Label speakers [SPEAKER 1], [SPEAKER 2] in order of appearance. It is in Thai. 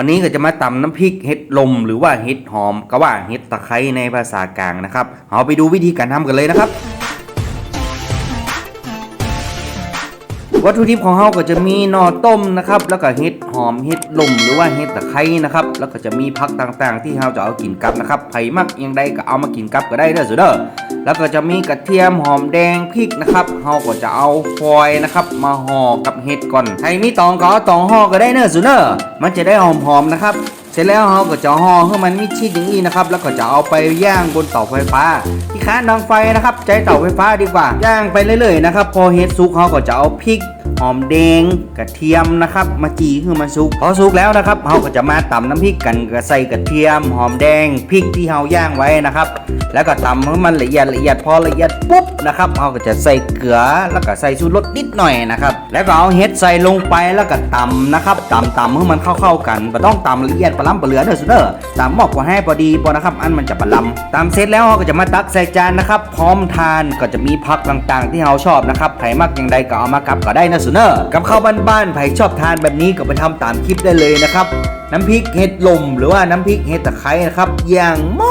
[SPEAKER 1] วันนี้ก็จะมาตำน้ำพริกเห็ดลมหรือว่าเห็ดหอมก็ว่าเห็ดตะไคร้ในภาษากลางนะครับ เอาไปดูวิธีการทำกันเลยนะครับ วัตถุดิบของเราก็จะมีหน่อต้มนะครับ แล้วก็เห็ดหอมเห็ดลมหรือว่าเห็ดตะไคร้นะครับ แล้วก็จะมีผักต่างๆ ที่เราจะเอากินกับนะครับไผ่มักยังใดก็เอามากินกับก็ได้เด้อสุดเด้อแล้วก็จะมีกระเทียมหอมแดงพริกนะครับเราก็จะเอาฟอยล์นะครับ มาห่อกับเห็ดก่อนใครมีตองก็เอาตองห่อก็ได้เด้อสุดเด้อมันจะได้หอมๆนะครับ ร็จแล้วเราก็จะห่อให้มันมิดชิดอย่างนี้นะครับ แล้วก็จะเอาไปย่างบนเตาไฟฟ้าที่ค้านดังไฟนะครับ ใช้เตาไฟฟ้าดีกว่า ย่างไปเรื่อยๆนะครับ พอเฮ็ดสุกเราก็จะเอาพริก หอมแดงกระเทียมนะครับ มาจีคือมันสุกพอสุกแล้วนะครับเราก็จะมาตำน้ำพริกกันก็ใส่กระเทียม หอมแดงพริกที่เราย่างไว้นะครับ แล้วก็ตำให้มันละเอียดละเอียดพอละเอียดปุ๊บนะครับเราก็จะใส่เกลือแล้วก็ใส่ชูรสนิดหน่อยนะครับ แล้วก็เอาเห็ดใส่ลงไปแล้วก็ตำนะครับตำตำให้มันเข้าๆกันไม่ต้องตำละเอียดปลาล้ำปลาเหลือเด้อสุดเด้อตำหมอกพอให้พอดีพอนะครับ อันมันจะปลาล้ำตำเสร็จแล้วเราก็จะมาตักใส่จานนะครับ พร้อมทานก็จะมีผักต่างๆ ที่เราชอบนะครับไผ่มักอย่างใดก็เอามากับก็ได้นะสเนอร์กับข้าวบ้านๆใครชอบทานแบบนี้ก็ไปทำตามคลิปได้เลยนะครับ น้ำพริกเห็ดลมหรือว่าน้ำพริกเห็ดตะไคร้นะครับอย่างม